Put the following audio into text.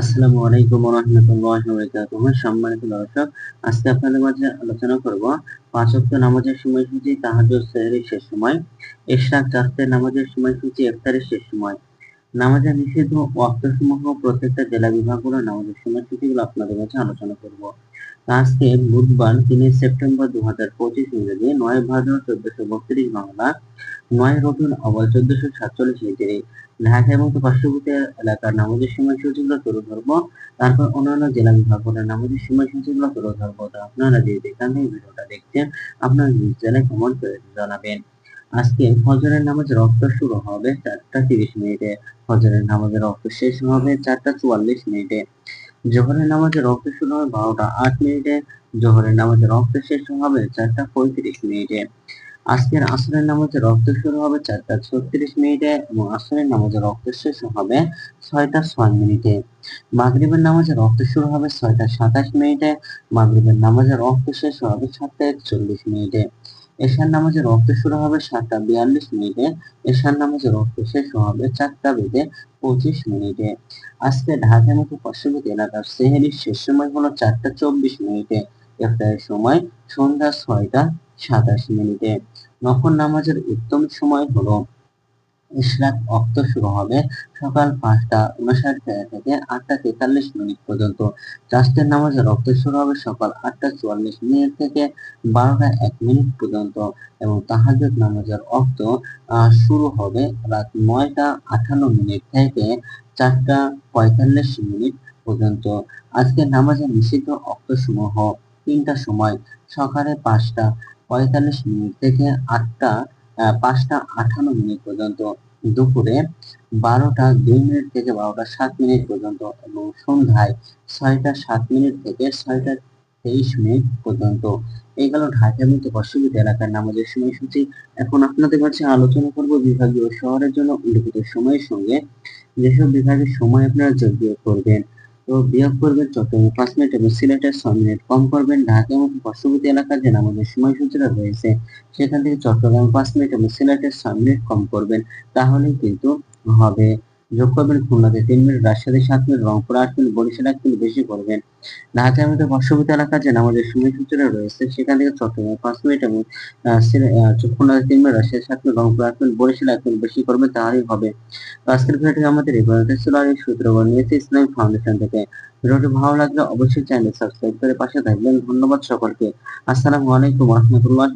আসসালামু আলাইকুম রহমতুল্লাহ বরকাতুহ। সম্মানিত দর্শক, আজকে আপনাদের মাঝে আলোচনা করব পাঁচ ওয়াক্ত নামাজের সময়সূচি, তাহাজ্জুদ সেহরির শেষ সময়, ইশরাক চারটে নামাজের সময়সূচি, ইফতারের শেষ সময়। নামাজের নিষিদ্ধ ওয়াক্তসমূহ প্রত্যেকটা জেলা বিভাগগুলো নামাজের সময়সূচিগুলো আপনাদের মাঝে আলোচনা করব। আজকে বুধবার তিন সেপ্টেম্বর দু হাজার পঁচিশ ইংরেজি নয় ভাদ্র চোদ্দশো বত্রিশ বাংলা, নয় রবিউল আওয়াল চোদ্দশো সাতচল্লিশ হিজরি ঢাকা এবং পার্শ্ববর্তী এলাকার নামাজের সময়সূচিগুলো তুলে ধরবো। তারপর অন্যান্য জেলা বিভাগগুলোর নামাজের সময়সূচিগুলো তুলে ধরবো। তো আপনারা যে যেখান থেকে ভিডিওটা দেখছেন, আপনারা নিজ জেলায় কমেন্ট করে জানাবেন। আজকে ফজরের নামাজ রক্ত শুরু হবে চারটা তিরিশ মিনিটে। ফজরের নামাজের রক্ত শেষ হবে চারটা চুয়াল্লিশ মিনিটে। জোহরের নামাজের রক্ত শুরু হবে বারোটা আট মিনিটে। জোহরের নামাজের রক্ত শেষ হবে চারটা পঁয়ত্রিশ মিনিটে। আজকের আসরের নামাজে রক্ত শুরু হবে চারটা ছত্রিশ মিনিটে এবং আসরের নামাজের রক্ত শেষ হবে ছয়টা ছয় মিনিটে। মাগরিবের নামাজে রক্ত শুরু হবে ছয়টা সাতাশ মিনিটে। মাগরিবের নামাজের রক্ত শেষ হবে সাতটা একচল্লিশ মিনিটে। এশার নামাজের রক্ত শুরু হবে সাতটা বিয়াল্লিশ মিনিটে, এশার নামাজের রক্ত শেষ হবে চারটা বেজে পঁচিশ মিনিটে। আজকে ঢাকা মতো পার্শ্ববর্তী এলাকার সেহেরির শেষ সময় হলো চারটা চব্বিশ মিনিটে। ইফতারের সময় সন্ধ্যা ছয়টা সাতাশ মিনিটে। নফর নামাজের উত্তম সময় হলো ইশরাক অক্ত শুরু হবে সকাল পাঁচটা উনষাট থেকে আটটা তেতাল্লিশ মিনিট পর্যন্ত। চাষের নামাজের রক্ত শুরু হবে সকাল আটটা চুয়াল্লিশ মিনিট থেকে বারোটা এক মিনিট পর্যন্ত এবং তাহাজুদ নামাজের অক্ত শুরু হবে রাত নয়টা আঠান্ন মিনিট থেকে চারটা পঁয়তাল্লিশ মিনিট পর্যন্ত। আজকে নামাজের নিষিদ্ধ অক্ত সমূহ তিনটা সময় সকালে পাঁচটা পঁয়তাল্লিশ মিনিট থেকে আটটা পাঁচটা আঠান্ন মিনিট পর্যন্ত দুপুরে বারোটা দুই মিনিট থেকে বারোটা সাত মিনিট পর্যন্ত এবং সন্ধ্যায় ছয়টা সাত মিনিট থেকে ছয়টা তেইশ মিনিট পর্যন্ত। এই গেল ঢাকার মতো পার্শ্ববর্তী এলাকার নামাজের সময়সূচি। এখন আপনাদের কাছে আলোচনা করব বিভাগীয় শহরের জন্য, উল্লেখিত সময়ের সঙ্গে। যেসব বিভাগের সময় আপনারা যোগ্য করবেন তো বিয়োগ করবেন চট্টগ্রাম পাঁচ মিনিট এবং সিলেটের ছয় মিনিট কম করবেন ঢাকা এবং পার্শ্ববর্তী এলাকার যে আমাদের সময়সূচিটা রয়েছে, সেখান থেকে চট্টগ্রাম পাঁচ মিনিট এবং সিলেটের ছয় মিনিট কম করবেন, তাহলেই কিন্তু হবে। যোগ করবেন খুলনাতে তিন মিনিট রাজশাহী সাত মিনিট, রংপুর আট মিনিট, বরিশাল এক মিনিট বেশি করবেন। ঢাকা আমাদের পার্শ্ববর্তী এলাকা যে আমাদের সময়সূচিটা রয়েছে, সেখান থেকে চট্টগ্রাম পাঁচ মিনিট এবং খুলনাতে তিন মিনিট রাজশাহী সাত মিনিট, রংপুর আট মিনিট, বরিশাল এক মিনিট বেশি করবেন, তাহলেই হবে। আজকের ভিডিওটি আমাদের এই পর্যন্ত। ছিল আর এই সূত্রগণ নিয়েছে ইসলামিক ফাউন্ডেশন থেকে। ভিডিওটি ভালো লাগলে অবশ্যই চ্যানেল সাবস্ক্রাইব করে পাশে থাকবেন। ধন্যবাদ সকলকে। আসসালামু আলাইকুম রহমতুল্লাহ